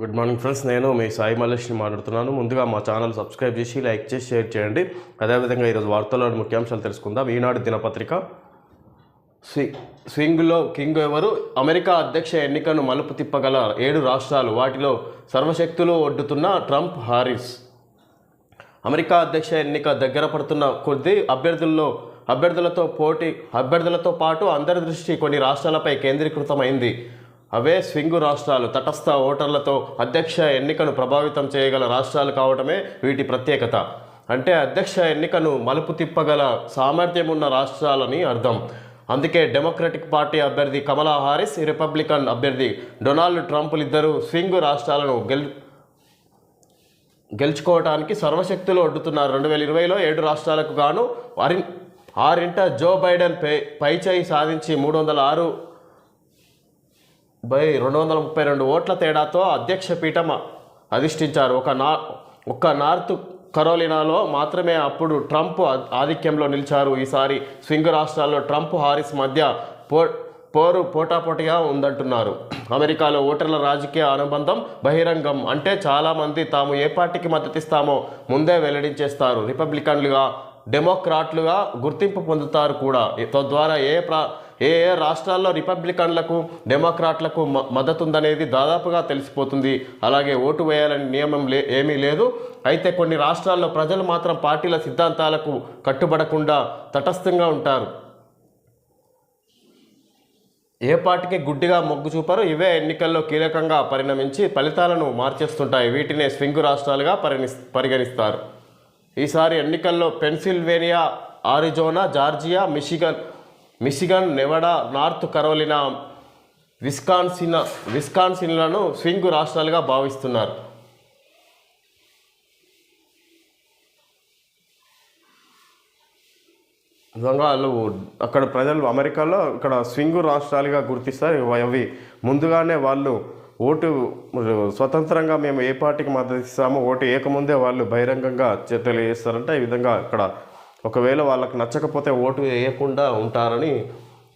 Good morning friends నేను మీ సాయి మల్లేష్ని మాట్లాడుతున్నాను. ముందుగా మా ఛానల్ సబ్స్క్రైబ్ చేసి లైక్ చేసి షేర్ చేయండి. అదేవిధంగా ఈరోజు వార్తల్లోని ముఖ్యాంశాలు తెలుసుకుందాం. ఈనాడు దినపత్రిక. స్వి స్వింగ్లో కింగ్ ఎవరు? అమెరికా అధ్యక్ష ఎన్నికను మలుపు తిప్పగల ఏడు రాష్ట్రాలు. వాటిలో సర్వశక్తులు ఒడ్డుతున్న ట్రంప్ హారిస్. అమెరికా అధ్యక్ష ఎన్నిక దగ్గర పడుతున్న కొద్దీ అభ్యర్థుల్లో అభ్యర్థులతో పోటీ అభ్యర్థులతో పాటు అందరి దృష్టి కొన్ని రాష్ట్రాలపై కేంద్రీకృతమైంది. అవే స్వింగు రాష్ట్రాలు తటస్థ ఓటర్లతో అధ్యక్ష ఎన్నికను ప్రభావితం చేయగల రాష్ట్రాలు కావడమే వీటి ప్రత్యేకత. అంటే అధ్యక్ష ఎన్నికను మలుపు తిప్పగల సామర్థ్యం ఉన్న రాష్ట్రాలని అర్థం. అందుకే డెమోక్రటిక్ పార్టీ అభ్యర్థి కమలా హారిస్ రిపబ్లికన్ అభ్యర్థి డొనాల్డ్ ట్రంప్లు ఇద్దరు స్వింగు రాష్ట్రాలను గెల్ గెలుచుకోవడానికి సర్వశక్తులు ఒడ్డుతున్నారు రెండు వేల ఇరవైలో ఏడు రాష్ట్రాలకు గాను వారి ఆరింట జో బైడెన్ పై పైచేయి సాధించి మూడు వందల ఆరు బై రెండు వందల ముప్పై రెండు ఓట్ల తేడాతో అధ్యక్ష పీఠం అధిష్ఠించారు. ఒక నా ఒక్క నార్త్ కరోలినాలో మాత్రమే అప్పుడు ట్రంప్ ఆధిక్యంలో నిలిచారు. ఈసారి స్వింగ్ రాష్ట్రాల్లో ట్రంప్ హారిస్ మధ్య పో పోరు పోటాపోటీగా ఉందంటున్నారు. అమెరికాలో ఓటర్ల రాజకీయ అనుబంధం బహిరంగం అంటే చాలామంది తాము ఏ పార్టీకి మద్దతిస్తామో ముందే వెల్లడించేస్తారు. రిపబ్లికన్లుగా డెమోక్రాట్లుగా గుర్తింపు పొందుతారు కూడా. తద్వారా ఏ ప్రా ఏ ఏ రాష్ట్రాల్లో రిపబ్లికన్లకు డెమోక్రాట్లకు మ- మద్దతు ఉందనేది దాదాపుగా తెలిసిపోతుంది. అలాగే ఓటు వేయాలని నియమం లే ఏమీ లేదు. అయితే కొన్ని రాష్ట్రాల్లో ప్రజలు మాత్రం పార్టీల సిద్ధాంతాలకు కట్టుబడకుండా తటస్థంగా ఉంటారు. ఏ పార్టీకి గుడ్డిగా మొగ్గు చూపారో ఇవే ఎన్నికల్లో కీలకంగా పరిణమించి ఫలితాలను మార్చేస్తుంటాయి. వీటినే స్వింగు రాష్ట్రాలుగా పరిగణి పరిగణిస్తారు. ఈసారి ఎన్నికల్లో Pennsylvania Arizona Georgia Michigan Michigan Nevada North Carolina Wisconsin విస్కాన్సిన్లను swing రాష్ట్రాలుగా భావిస్తున్నారు. నిజంగా వాళ్ళు అక్కడ ప్రజలు అమెరికాలో ఇక్కడ స్వింగ్ రాష్ట్రాలుగా గుర్తిస్తారు. అవి ముందుగానే వాళ్ళు ఓటు స్వతంత్రంగా మేము ఏ పార్టీకి మద్దతు ఇస్తామో ఓటు వేయకముందే వాళ్ళు బహిరంగంగా చర్చలు చేస్తారంటే ఈ విధంగా ఇక్కడ ఒకవేళ వాళ్ళకి నచ్చకపోతే ఓటు వేయకుండా ఉంటారని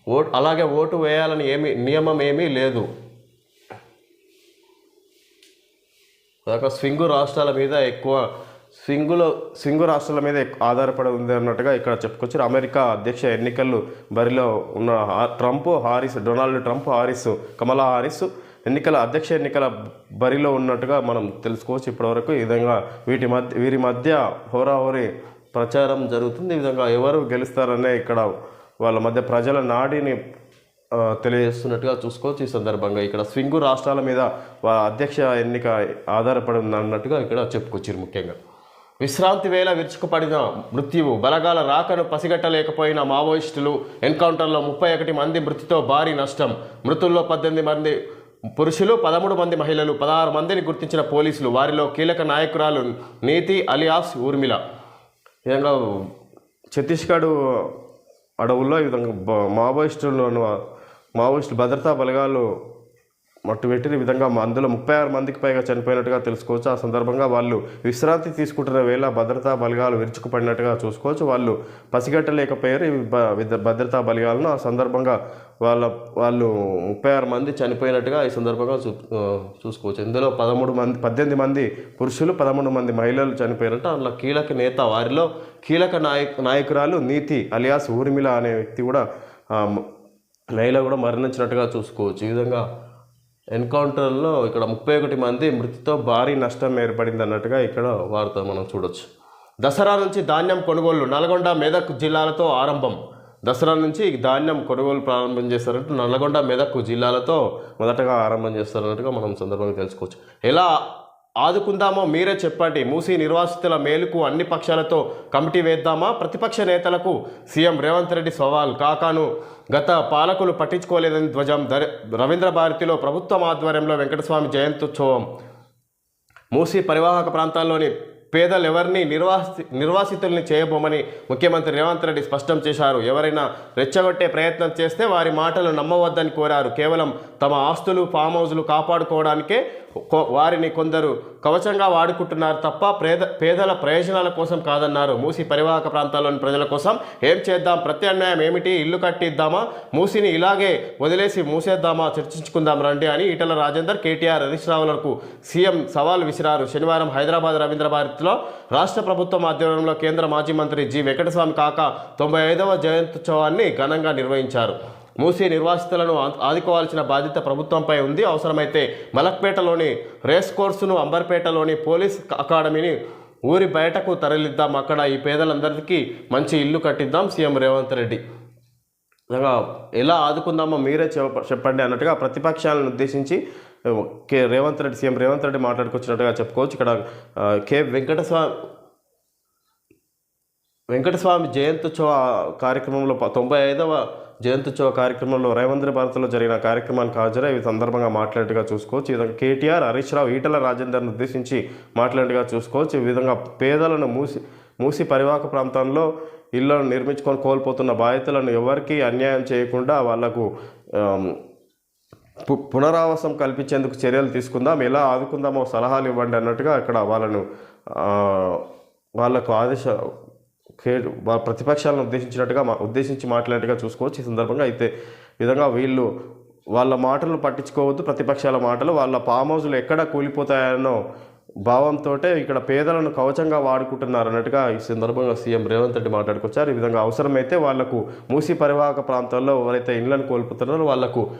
ఓటు అలాగే ఓటు వేయాలని ఏమి నియమం ఏమీ లేదు. ఒక స్వింగు రాష్ట్రాల మీద ఎక్కువ స్వింగులో స్వింగు రాష్ట్రాల మీద ఆధారపడి ఉంది అన్నట్టుగా ఇక్కడ చెప్పుకొచ్చారు. అమెరికా అధ్యక్ష ఎన్నికలు బరిలో ఉన్న హా- Trump Harris Donald Trump Harris Kamala Harris ఎన్నికల అధ్యక్ష ఎన్నికల బరిలో ఉన్నట్టుగా మనం తెలుసుకోవచ్చు ఇప్పటివరకు. ఈ విధంగా వీటి మధ్య వీరి మధ్య హోరాహోరీ ప్రచారం జరుగుతుంది. ఈ విధంగా ఎవరు గెలుస్తారనే ఇక్కడ వాళ్ళ మధ్య ప్రజల నాడిని తెలియజేస్తున్నట్టుగా చూసుకోవచ్చు. ఈ సందర్భంగా ఇక్కడ స్వింగు రాష్ట్రాల మీద వా- అధ్యక్ష ఎన్నిక ఆధారపడి అన్నట్టుగా ఇక్కడ చెప్పుకొచ్చారు ముఖ్యంగా. విశ్రాంతి వేళ విరుచుకుపడిన మృత్యువు బలగాల రాకను పసిగట్టలేకపోయిన మావోయిస్టులు ఎన్కౌంటర్లో ముప్పై ఒకటి మంది మృతితో భారీ నష్టం. మృతుల్లో పద్దెనిమిది మంది పురుషులు పదమూడు మంది మహిళలు పదహారు మందిని గుర్తించిన పోలీసులు వారిలో కీలక నాయకురాలు నీతి అలియాస్ ఊర్మిళ. ఈ విధంగా ఛత్తీస్గఢ్ అడవుల్లో ఈ విధంగా మావోయిస్టులను మావోయిస్టు భద్రతా బలగాలు మట్టు పెట్టిన విధంగా అందులో ముప్పై ఆరు మందికి పైగా చనిపోయినట్టుగా తెలుసుకోవచ్చు. ఆ సందర్భంగా వాళ్ళు విశ్రాంతి తీసుకుంటున్న వేళ భద్రతా బలగాలు విరుచుకుపడినట్టుగా చూసుకోవచ్చు. వాళ్ళు పసిగట్టలేకపోయారు. ఈ భద్రతా బలగాలను ఆ సందర్భంగా వాళ్ళ వాళ్ళు ముప్పై ఆరు మంది చనిపోయినట్టుగా ఈ సందర్భంగా చూ చూసుకోవచ్చు. ఇందులో పదమూడు మంది పద్దెనిమిది మంది పురుషులు పదమూడు మంది మహిళలు చనిపోయినట్టు అందులో కీలక నేత వారిలో కీలక నాయక్ నాయకురాలు నీతి అలియాస్ ఊర్మిళ అనే వ్యక్తి కూడా ఆ, మహిళ కూడా మరణించినట్టుగా చూసుకోవచ్చు. ఈ విధంగా ఎన్కౌంటర్లో ఇక్కడ ముప్పై ఒకటి మంది మృతితో భారీ నష్టం ఏర్పడింది అన్నట్టుగా ఇక్కడ వార్త మనం చూడొచ్చు. దసరా నుంచి ధాన్యం కొనుగోలు నల్గొండ మెదక్ జిల్లాలతో ఆరంభం. దసరా నుంచి ధాన్యం కొనుగోలు ప్రారంభం చేస్తారంటే నల్గొండ మెదక్ జిల్లాలతో మొదటగా ఆరంభం చేస్తారన్నట్టుగా మనం సందర్భంగా తెలుసుకోవచ్చు. ఎలా ఆదుకుందామో మీరే చెప్పండి. మూసీ నిర్వాసితుల మేలుకు అన్ని పక్షాలతో కమిటీ వేద్దామా? ప్రతిపక్ష నేతలకు సీఎం రేవంత్ రెడ్డి సవాల్. కాకాను గత పాలకులు పట్టించుకోలేదని ధ్వజం రవీంద్ర భారతిలో ప్రభుత్వం ఆధ్వర్యంలో వెంకటస్వామి జయంత్యుత్సవం. మూసీ పరివాహక ప్రాంతాల్లోని పేదలు ఎవరిని నిర్వాసి నిర్వాసితుల్ని చేయబోమని ముఖ్యమంత్రి రేవంత్ రెడ్డి స్పష్టం చేశారు. ఎవరైనా రెచ్చగొట్టే ప్రయత్నం చేస్తే వారి మాటలు నమ్మవద్దని కోరారు. కేవలం తమ ఆస్తులు ఫామ్ హౌస్లు కాపాడుకోవడానికే వారిని కొందరు కవచంగా వాడుకుంటున్నారు తప్ప పేద పేదల ప్రయోజనాల కోసం కాదన్నారు. మూసి పరివాహక ప్రాంతాల్లోని ప్రజల కోసం ఏం చేద్దాం? ప్రత్యామ్నాయం ఏమిటి? ఇల్లు కట్టిద్దామా? మూసిని ఇలాగే వదిలేసి మూసేద్దామా? చర్చించుకుందాం రండి అని ఈటల రాజేందర్ కేటీఆర్ హరీష్ రావులకు సీఎం సవాల్ విసిరారు. శనివారం హైదరాబాద్ రవీంద్ర భారతిలో రాష్ట్ర ప్రభుత్వం ఆధ్వర్యంలో కేంద్ర మాజీ మంత్రి జి. వెంకటస్వామి కాక తొంభై ఐదవ జయంత్యుత్సవాన్ని ఘనంగా నిర్వహించారు. మూసీ నిర్వాసితులను ఆదుకోవాల్సిన బాధ్యత ప్రభుత్వంపై ఉంది. అవసరమైతే మలక్పేటలోని రేస్ కోర్సును అంబర్పేటలోని పోలీస్ అకాడమీని ఊరి బయటకు తరలిద్దాం. అక్కడ ఈ పేదలందరికీ మంచి ఇల్లు కట్టిద్దాం. సీఎం రేవంత్ రెడ్డి. ఎలా ఆదుకుందామో మీరే చెప్ప- చెప్పండి అన్నట్టుగా ప్రతిపక్షాలను ఉద్దేశించి కే రేవంత్ రెడ్డి సీఎం రేవంత్ రెడ్డి మాట్లాడుకొచ్చినట్టుగా చెప్పుకోవచ్చు. ఇక్కడ కే కె వెంకటస్వామి వెంకటస్వామి జయంత్యుత్సవ కార్యక్రమంలో తొంభై ఐదవ జయంత్యుత్సవ కార్యక్రమంలో రేవంద్ర భారత్లో జరిగిన కార్యక్రమానికి హాజరై ఈ సందర్భంగా మాట్లాడేట్టుగా చూసుకోవచ్చు. ఈ విధంగా కేటీఆర్ హరీష్ రావు ఈటల రాజేందర్ను ఉద్దేశించి మాట్లాడేట్టుగా చూసుకోవచ్చు. ఈ విధంగా పేదలను మూసి మూసి పరివాహక ప్రాంతంలో ఇళ్ళను నిర్మించుకొని కోల్పోతున్న బాధితులను ఎవరికీ అన్యాయం చేయకుండా వాళ్ళకు పు- పునరావాసం కల్పించేందుకు చర్యలు తీసుకుందాం. ఎలా ఆదుకుందామో సలహాలు ఇవ్వండి అన్నట్టుగా ఇక్కడ వాళ్ళను వాళ్ళకు ఆదేశ ప్రతిపక్షాలను ఉద్దేశించినట్టుగా మా- ఉద్దేశించి మాట్లాడినట్టుగా చూసుకోవచ్చు. ఈ సందర్భంగా అయితే విధంగా వీళ్ళు వాళ్ళ మాటలు పట్టించుకోవద్దు. ప్రతిపక్షాల మాటలు వాళ్ళ ఫామ్ హౌస్లు ఎక్కడ కూలిపోతాయనో భావంతో ఇక్కడ పేదలను కవచంగా వాడుకుంటున్నారు అన్నట్టుగా ఈ సందర్భంగా సీఎం రేవంత్ రెడ్డి మాట్లాడుకొచ్చారు. ఈ విధంగా అవసరమైతే వాళ్ళకు మూసి పరివాహక ప్రాంతాల్లో ఎవరైతే ఇండ్లను కోల్పోతున్నారో వాళ్ళకు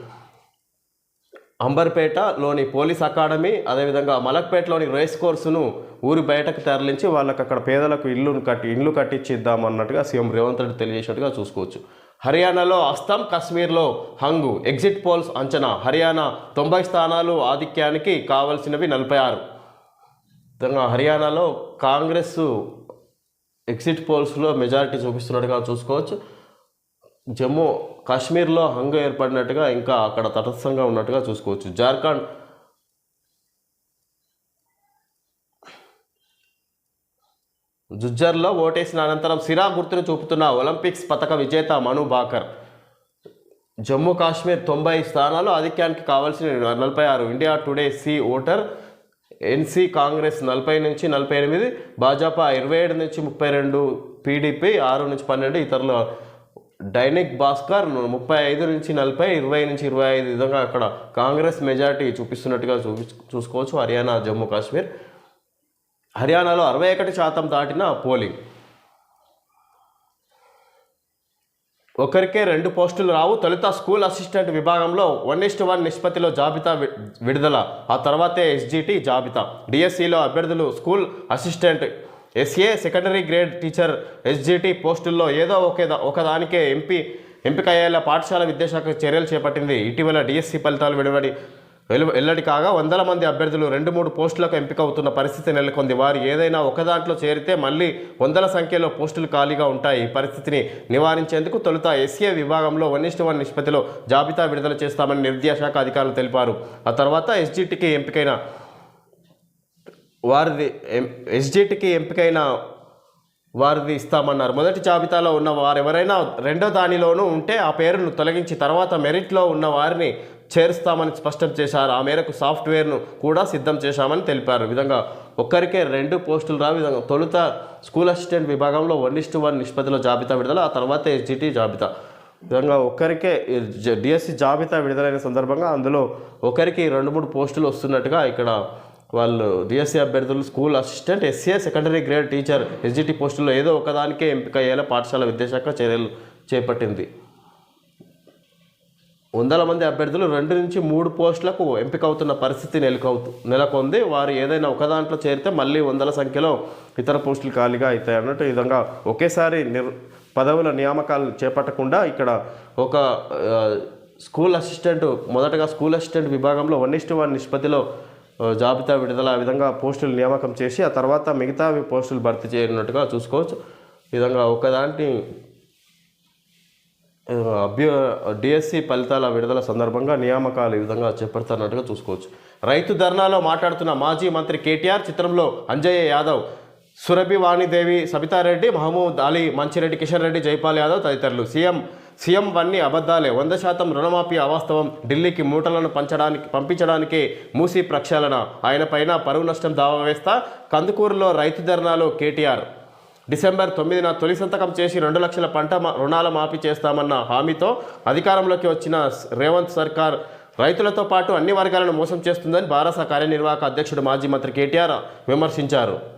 అంబర్పేటలోని పోలీస్ అకాడమీ అదేవిధంగా మలక్పేటలోని రేస్ కోర్సును ఊరి బయటకు తరలించి వాళ్ళకి అక్కడ పేదలకు ఇల్లు కట్టి ఇల్లు కట్టించిద్దాం అన్నట్టుగా సీఎం రేవంత్ రెడ్డి తెలియజేసినట్టుగా చూసుకోవచ్చు. హర్యానాలో అస్సాం కాశ్మీర్లో హంగు ఎగ్జిట్ పోల్స్ అంచనా హర్యానా తొంభై స్థానాలు ఆధిక్యానికి కావలసినవి నలభై ఆరు. హర్యానాలో కాంగ్రెస్ ఎగ్జిట్ పోల్స్లో మెజారిటీ చూపిస్తున్నట్టుగా చూసుకోవచ్చు. జమ్మూ కాశ్మీర్లో హంగ ఏర్పడినట్టుగా ఇంకా అక్కడ తటస్థంగా ఉన్నట్టుగా చూసుకోవచ్చు. జార్ఖండ్ జుజ్జర్లో ఓటేసిన అనంతరం సిరా గుర్తును చూపుతున్న ఒలింపిక్స్ పథక విజేత మను బాకర్ జమ్మూ కాశ్మీర్ తొంభై స్థానాలు ఆధిక్యానికి కావాల్సిన నలభై ఆరు India Today C voter NC Congress నలభై నుంచి నలభై ఎనిమిది భాజపా ఇరవై ఏడు నుంచి ముప్పై రెండు పీడీపీ ఆరు నుంచి పన్నెండు ఇతరులు డైనిక్ భాస్కర్ ముప్పై ఐదు నుంచి నలభై ఇరవై నుంచి ఇరవై ఐదు విధంగా అక్కడ కాంగ్రెస్ మెజార్టీ చూపిస్తున్నట్టుగా చూపి చూసుకోవచ్చు. హర్యానా జమ్మూ కాశ్మీర్. హర్యానాలో అరవై ఒకటి శాతం దాటిన పోలింగ్. ఒకరికే రెండు పోస్టులు రావు. తొలుత స్కూల్ అసిస్టెంట్ విభాగంలో వన్ ఇస్ట్ వన్ నిష్పత్తిలో జాబితా విడుదల. ఆ తర్వాతే ఎస్జిటి జాబితా. డిఎస్సిలో అభ్యర్థులు school assistant SA secondary grade teacher SGT పోస్టుల్లో ఏదో ఒకే ఒకదానికే ఎంపీ ఎంపిక అయ్యేలా పాఠశాల విద్యాశాఖ చర్యలు చేపట్టింది. ఇటీవల డిఎస్సి ఫలితాలు వెలువడి వెలు వెల్లడి కాగా వందల మంది అభ్యర్థులు రెండు మూడు పోస్టులకు ఎంపిక అవుతున్న పరిస్థితి నెలకొంది. వారు ఏదైనా ఒక దాంట్లో చేరితే మళ్ళీ వందల సంఖ్యలో పోస్టులు ఖాళీగా ఉంటాయి. ఈ పరిస్థితిని నివారించేందుకు తొలుత ఎస్ఏ విభాగంలో వన్ ఇస్ట్ వన్ నిష్పత్తిలో జాబితా విడుదల చేస్తామని విద్యాశాఖ అధికారులు తెలిపారు. ఆ తర్వాత ఎస్జిటికి ఎంపికైన వారిది ఎస్జెట్కి ఎంపికైన వారిది ఇస్తామన్నారు. మొదటి జాబితాలో ఉన్న వారు ఎవరైనా రెండో దానిలోనూ ఉంటే ఆ పేరును తొలగించి తర్వాత మెరిట్లో ఉన్న వారిని చేరుస్తామని స్పష్టం చేశారు. ఆ మేరకు సాఫ్ట్వేర్ను కూడా సిద్ధం చేశామని తెలిపారు. విధంగా ఒక్కరికే రెండు పోస్టులు రా విధంగా తొలుత స్కూల్ అసిస్టెంట్ విభాగంలో వన్ ఇస్టు వన్ నిష్పత్తిలో జాబితా విడుదల ఆ తర్వాత ఎస్జిటి జాబితా. విధంగా ఒక్కరికే డిఎస్సి జాబితా విడుదలైన సందర్భంగా అందులో ఒకరికి రెండు మూడు పోస్టులు వస్తున్నట్టుగా ఇక్కడ వాళ్ళు డిఎస్సీ అభ్యర్థులు school assistant SCA secondary grade teacher SGT పోస్టుల్లో ఏదో ఒకదానికే ఎంపిక అయ్యేలా పాఠశాల విద్యాశాఖ చర్యలు చేపట్టింది. వందల మంది అభ్యర్థులు రెండు నుంచి మూడు పోస్టులకు ఎంపిక అవుతున్న పరిస్థితి నెలకొవుతు నెలకొంది. వారు ఏదైనా ఒక దాంట్లో చేరితే మళ్ళీ వందల సంఖ్యలో ఇతర పోస్టులు ఖాళీగా అవుతాయి అన్నట్టు ఈ విధంగా ఒకేసారి నిర్ పదవుల నియామకాలు చేపట్టకుండా ఇక్కడ ఒక స్కూల్ అసిస్టెంట్ మొదటగా స్కూల్ అసిస్టెంట్ విభాగంలో వన్ ఇస్టు వన్ నిష్పత్తిలో జాబితా విడుదల ఆ విధంగా పోస్టులు నియామకం చేసి ఆ తర్వాత మిగతావి పోస్టులు భర్తీ చేయనున్నట్టుగా చూసుకోవచ్చు. ఈ విధంగా ఒకదాంటి అభ్యు డిఎస్సి ఫలితాల విడుదల సందర్భంగా నియామకాలు ఈ విధంగా చేపడుతున్నట్టుగా చూసుకోవచ్చు. రైతు ధర్నాలో మాట్లాడుతున్న మాజీ మంత్రి కేటీఆర్ చిత్రంలో అంజయ్య యాదవ్ సురభి వాణిదేవి సబితారెడ్డి మహమూద్ అలీ మంచిరెడ్డి కిషన్ రెడ్డి జైపాల్ యాదవ్ తదితరులు. సీఎం సీఎం వన్నీ అబద్ధాలే. వంద శాతం రుణమాఫీ అవాస్తవం. ఢిల్లీకి మూటలను పంచడానికి పంపించడానికే మూసి ప్రక్షాళన. ఆయన పైన పరువు నష్టం దావా వేస్తా కందుకూరులో రైతు ధర్నాలో కేటీఆర్. డిసెంబర్ తొమ్మిదిన తొలి సంతకం చేసి రెండు లక్షల పంట రుణాల మాఫీ చేస్తామన్న హామీతో అధికారంలోకి వచ్చిన రేవంత్ సర్కార్ రైతులతో పాటు అన్ని వర్గాలను మోసం చేస్తుందని భారత కార్యనిర్వాహక అధ్యక్షుడు మాజీ మంత్రి కేటీఆర్ విమర్శించారు.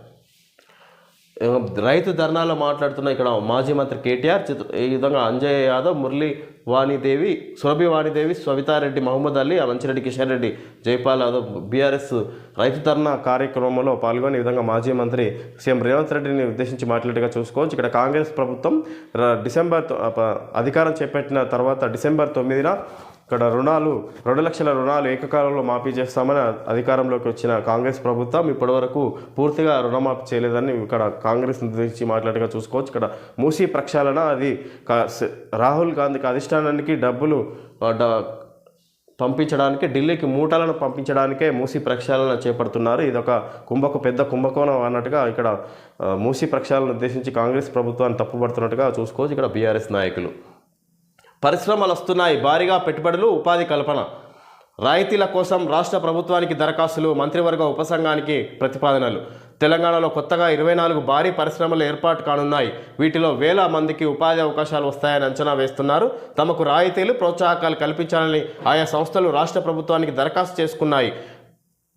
రైతు ధర్నాలో మాట్లాడుతున్న ఇక్కడ మాజీ మంత్రి కేటీఆర్ చిత్ర ఈ విధంగా అంజయ్ యాదవ్ మురళి వాణిదేవి సురభి వాణిదేవి సవితారెడ్డి మహమ్మద్ అలీ మంచిరెడ్డి కిషన్ రెడ్డి జైపాల్ యాదవ్ బీఆర్ఎస్ రైతు ధర్నా కార్యక్రమంలో పాల్గొని ఈ విధంగా మాజీ మంత్రి సీఎం రేవంత్ రెడ్డిని ఉద్దేశించి మాట్లాడేట్టుగా చూసుకోవచ్చు. ఇక్కడ కాంగ్రెస్ ప్రభుత్వం డిసెంబర్ అధికారం చేపట్టిన తర్వాత డిసెంబర్ తొమ్మిదిన ఇక్కడ రుణాలు రెండు లక్షల రుణాలు ఏకకాలంలో మాఫీ చేస్తామని అధికారంలోకి వచ్చిన కాంగ్రెస్ ప్రభుత్వం ఇప్పటివరకు పూర్తిగా రుణమాఫీ చేయలేదని ఇక్కడ కాంగ్రెస్ నిర్దేశించి మాట్లాడగా చూసుకోవచ్చు. ఇక్కడ మూసీ ప్రక్షాళన అది రాహుల్ గాంధీకి అధిష్టానానికి డబ్బులు పంపించడానికి ఢిల్లీకి మూటలను పంపించడానికే మూసీ ప్రక్షాళన చేపడుతున్నారు. ఇది ఒక కుంభకు పెద్ద కుంభకోణం అన్నట్టుగా ఇక్కడ మూసీ ప్రక్షాళన ఉద్దేశించి కాంగ్రెస్ ప్రభుత్వాన్ని తప్పుపడుతున్నట్టుగా చూసుకోవచ్చు ఇక్కడ బీఆర్ఎస్ నాయకులు. పరిశ్రమలు వస్తున్నాయి భారీగా పెట్టుబడులు ఉపాధి కల్పన. రాయితీల కోసం రాష్ట్ర ప్రభుత్వానికి దరఖాస్తులు మంత్రివర్గ ఉపసంఘానికి ప్రతిపాదనలు. తెలంగాణలో కొత్తగా ఇరవై నాలుగు భారీ పరిశ్రమలు ఏర్పాటు కానున్నాయి. వీటిలో వేల మందికి ఉపాధి అవకాశాలు వస్తాయని అంచనా వేస్తున్నారు. తమకు రాయితీలు ప్రోత్సాహకాలు కల్పించాలని ఆయా సంస్థలు రాష్ట్ర ప్రభుత్వానికి దరఖాస్తు చేసుకున్నాయి.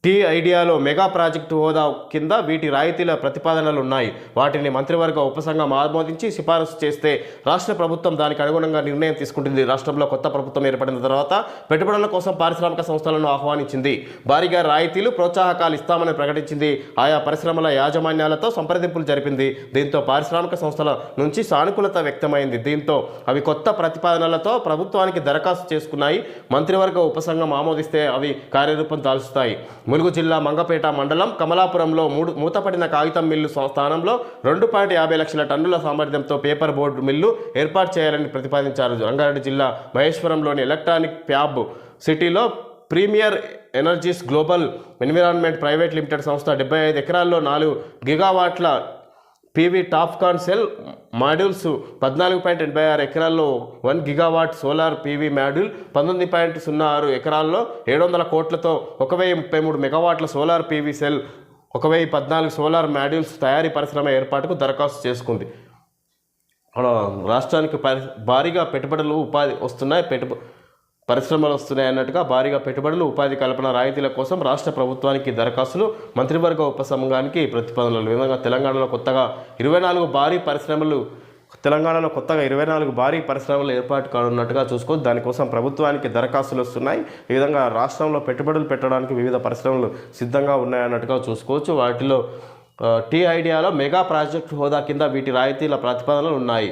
టీ ఐడియాలో మెగా ప్రాజెక్టు హోదా కింద వీటి రాయితీల ప్రతిపాదనలు ఉన్నాయి వాటిని మంత్రివర్గ ఉపసంఘం ఆమోదించి సిఫారసు చేస్తే రాష్ట్ర ప్రభుత్వం దానికి అనుగుణంగా నిర్ణయం తీసుకుంటుంది. రాష్ట్రంలో కొత్త ప్రభుత్వం ఏర్పడిన తర్వాత పెట్టుబడుల కోసం పారిశ్రామిక సంస్థలను ఆహ్వానించింది. భారీగా రాయితీలు ప్రోత్సాహకాలు ఇస్తామని ప్రకటించింది. ఆయా పరిశ్రమల యాజమాన్యాలతో సంప్రదింపులు జరిపింది. దీంతో పారిశ్రామిక సంస్థల నుంచి సానుకూలత వ్యక్తమైంది. దీంతో అవి కొత్త ప్రతిపాదనలతో ప్రభుత్వానికి దరఖాస్తు చేసుకున్నాయి. మంత్రివర్గ ఉపసంఘం ఆమోదిస్తే అవి కార్యరూపం దాల్చుతాయి. ములుగు జిల్లా మంగపేట మండలం కమలాపురంలో మూడు మూతపడిన కాగితం మిల్లు స్థానంలో రెండు పాయింట్ యాభై లక్షల టన్నుల సామర్థ్యంతో పేపర్ బోర్డు మిల్లు ఏర్పాటు చేయాలని ప్రతిపాదించారు. రంగారెడ్డి జిల్లా మహేశ్వరంలోని ఎలక్ట్రానిక్ ప్యాబ్ సిటీలో Premier Energies Global Environment private limited సంస్థ డెబ్బై ఐదు ఎకరాల్లో నాలుగు గిగావాట్ల పీవీ టాప్కాన్ సెల్ మాడ్యూల్స్ పద్నాలుగు పాయింట్ ఎనభై ఆరు ఎకరాల్లో one gigawatt solar PV module పంతొమ్మిది పాయింట్ సున్నా ఆరు ఎకరాల్లో ఏడు వందల కోట్లతో ఒక వెయ్యి ముప్పై మూడు మెగావాట్ల సోలార్ పీవీ సెల్ ఒక వెయ్యి పద్నాలుగు సోలార్ మాడ్యూల్స్ తయారీ పరిశ్రమ ఏర్పాటుకు దరఖాస్తు చేసుకుంది. రాష్ట్రానికి పరి భారీగా పెట్టుబడులు ఉపాధి వస్తున్నాయి. పెట్టుబడి పరిశ్రమలు వస్తున్నాయి అన్నట్టుగా భారీగా పెట్టుబడులు ఉపాధి కల్పన రాయితీల కోసం రాష్ట్ర ప్రభుత్వానికి దరఖాస్తులు మంత్రివర్గ ఉపసంఘానికి ప్రతిపాదనలు. ఈ విధంగా తెలంగాణలో కొత్తగా ఇరవై నాలుగు భారీ పరిశ్రమలు తెలంగాణలో కొత్తగా ఇరవై నాలుగు భారీ పరిశ్రమలు ఏర్పాటు కానున్నట్టుగా చూసుకోవచ్చు దానికోసం ప్రభుత్వానికి దరఖాస్తులు వస్తున్నాయి. ఈ విధంగా రాష్ట్రంలో పెట్టుబడులు పెట్టడానికి వివిధ పరిశ్రమలు సిద్ధంగా ఉన్నాయన్నట్టుగా చూసుకోవచ్చు. వాటిలో టీ ఐడియాలో మెగా ప్రాజెక్ట్ హోదా కింద వీటి రాయితీల ప్రతిపాదనలు ఉన్నాయి.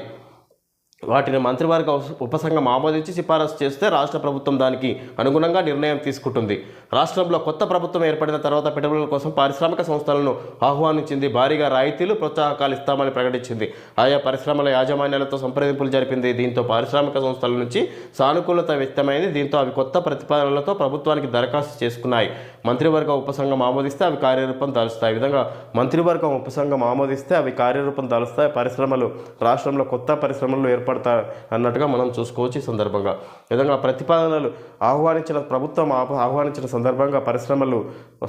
వాటిని మంత్రివర్గ ఉపసంఘం ఆమోదించి సిఫారసు చేస్తే రాష్ట్ర ప్రభుత్వం దానికి అనుగుణంగా నిర్ణయం తీసుకుంటుంది. రాష్ట్రంలో కొత్త ప్రభుత్వం ఏర్పడిన తర్వాత పెట్టుబడుల కోసం పారిశ్రామిక సంస్థలను ఆహ్వానించింది భారీగా రాయితీలు ప్రోత్సాహకాలు ఇస్తామని ప్రకటించింది. ఆయా పరిశ్రమల యాజమాన్యాలతో సంప్రదింపులు జరిపింది. దీంతో పారిశ్రామిక సంస్థల నుంచి సానుకూలత వ్యక్తమైంది. దీంతో అవి కొత్త ప్రతిపాదనలతో ప్రభుత్వానికి దరఖాస్తు చేసుకున్నాయి. మంత్రివర్గ ఉపసంఘం ఆమోదిస్తే అవి కార్యరూపం దాలుస్తాయి. విధంగా మంత్రివర్గం ఉపసంఘం ఆమోదిస్తే అవి కార్యరూపం దాలుస్తాయి. పరిశ్రమలు రాష్ట్రంలో కొత్త పరిశ్రమలు ఏర్పడతా అన్నట్టుగా మనం చూసుకోవచ్చు ఈ సందర్భంగా. విధంగా ప్రతిపాదనలు ఆహ్వానించిన ప్రభుత్వం ఆహ్వానించిన సందర్భంగా పరిశ్రమలు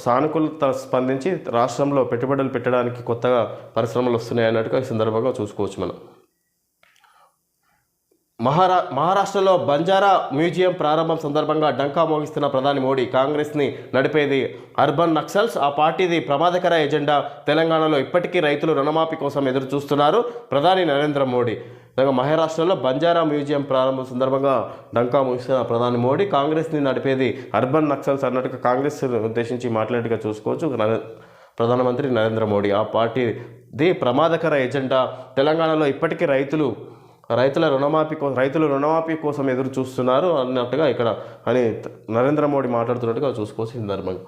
సానుకూలత స్పందించి రాష్ట్రంలో పెట్టుబడులు పెట్టడానికి కొత్తగా పరిశ్రమలు వస్తున్నాయి అన్నట్టుగా ఈ సందర్భంగా చూసుకోవచ్చు మనం. మహారా మహారాష్ట్రలో బంజారా మ్యూజియం ప్రారంభం సందర్భంగా డంకా మోగిస్తున్న ప్రధాని మోడీ కాంగ్రెస్ని నడిపేది అర్బన్ నక్సల్స్. ఆ పార్టీది ప్రమాదకర ఎజెండా తెలంగాణలో ఇప్పటికీ రైతులు రుణమాఫీ కోసం ఎదురు చూస్తున్నారు ప్రధాని నరేంద్ర మోడీ. మహారాష్ట్రలో బంజారా మ్యూజియం ప్రారంభం సందర్భంగా డంకా ముగిస్తున్న ప్రధాని మోడీ కాంగ్రెస్ని నడిపేది అర్బన్ నక్సల్స్ అన్నట్టుగా కాంగ్రెస్ ఉద్దేశించి మాట్లాడేట్టుగా చూసుకోవచ్చు. నరే- ప్రధానమంత్రి నరేంద్ర మోడీ. ఆ పార్టీది ప్రమాదకర ఎజెండా తెలంగాణలో ఇప్పటికీ రైతులు రైతుల రుణమాఫీ కోసం రైతులు రుణమాఫీ కోసం ఎదురు చూస్తున్నారు అన్నట్టుగా ఇక్కడ అని నరేంద్ర మోడీ మాట్లాడుతున్నట్టుగా చూసుకోవచ్చు ఈ సందర్భంగా.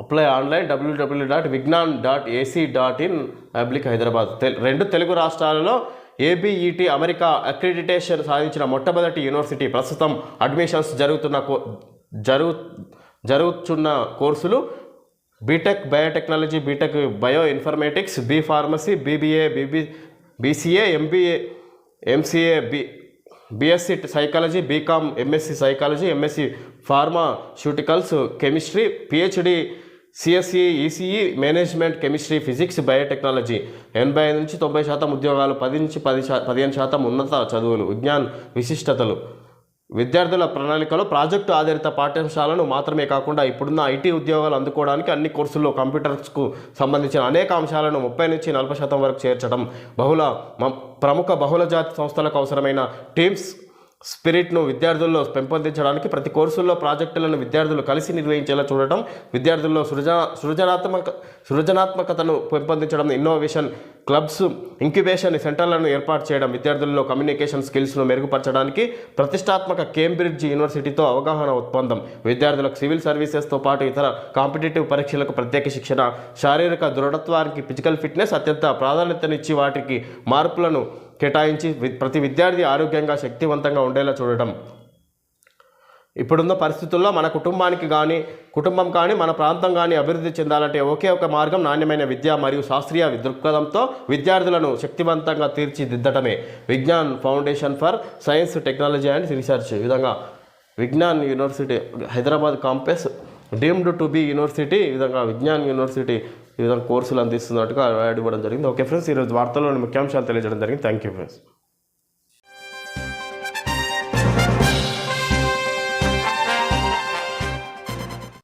Apply online WWW dot Vignan dot AC dot in oblique Hyderabad. తెల్- రెండు తెలుగు రాష్ట్రాలలో ఏబిఈటి అమెరికా అక్రిడిటేషన్ సాధించిన మొట్టమొదటి యూనివర్సిటీ ప్రస్తుతం అడ్మిషన్స్ జరుగుతున్న కో జరుగు జరుగుతున్న కోర్సులు BTech biotechnology BTech bio informatics B pharmacy BBA BB BCA MBA MCA B BSc psychology BCom MSc psychology MSc pharmaceuticals chemistry PhD CSC ECE management chemistry physics biotechnology. ఎనభై ఐదు నుంచి తొంభై శాతం ఉద్యోగాలు పది నుంచి పది శా పదిహేను శాతం ఉన్నత చదువులు విజ్ఞాన్ విశిష్టతలు. విద్యార్థుల ప్రణాళికలో ప్రాజెక్టు ఆధారిత పాఠ్యాంశాలను మాత్రమే కాకుండా ఇప్పుడున్న ఐటీ ఉద్యోగాలు అందుకోవడానికి అన్ని కోర్సుల్లో కంప్యూటర్స్కు సంబంధించిన అనేక అంశాలను ముప్పై నుంచి నలభై శాతం వరకు చేర్చడం బహుళ మ- ప్రముఖ బహుళ జాతి సంస్థలకు అవసరమైన టీమ్స్ స్పిరిట్ను విద్యార్థుల్లో పెంపొందించడానికి ప్రతి కోర్సుల్లో ప్రాజెక్టులను విద్యార్థులు కలిసి నిర్వహించేలా చూడటం విద్యార్థుల్లో సృజన సృజనాత్మక సృజనాత్మకతను పెంపొందించడం ఇన్నోవేషన్ క్లబ్స్ ఇంక్యుబేషన్ సెంటర్లను ఏర్పాటు చేయడం విద్యార్థుల్లో కమ్యూనికేషన్ స్కిల్స్ను మెరుగుపరచడానికి ప్రతిష్టాత్మక కేంబ్రిడ్జ్ యూనివర్సిటీతో అవగాహన ఒప్పందం. విద్యార్థులకు సివిల్ సర్వీసెస్తో పాటు ఇతర కాంపిటేటివ్ పరీక్షలకు ప్రత్యేక శిక్షణ శారీరక దృఢత్వానికి ఫిజికల్ ఫిట్నెస్ అత్యంత ప్రాధాన్యతనిచ్చి వాటికి మార్పులను కేటాయించి ప్రతి విద్యార్థి ఆరోగ్యంగా శక్తివంతంగా ఉండేలా చూడటం. ఇప్పుడున్న పరిస్థితుల్లో మన కుటుంబానికి కానీ కుటుంబం కానీ మన ప్రాంతం కానీ అభివృద్ధి చెందాలంటే ఒకే ఒక మార్గం నాణ్యమైన విద్య మరియు శాస్త్రీయ దృక్పథంతో విద్యార్థులను శక్తివంతంగా తీర్చిదిద్దటమే. Vignan foundation for science technology and research. ఈ విధంగా Vignan university Hyderabad campus deemed to be university ఈ విధంగా విజ్ఞాన్ యూనివర్సిటీ ఈ విధంగా కోర్సులు అందిస్తున్నట్టుగా యాడ్ ఇవ్వడం జరిగింది. ఓకే ఫ్రెండ్స్ ఈరోజు వార్తల్లో ముఖ్యాంశాలు తెలియజేయడం జరిగింది. Thank you friends.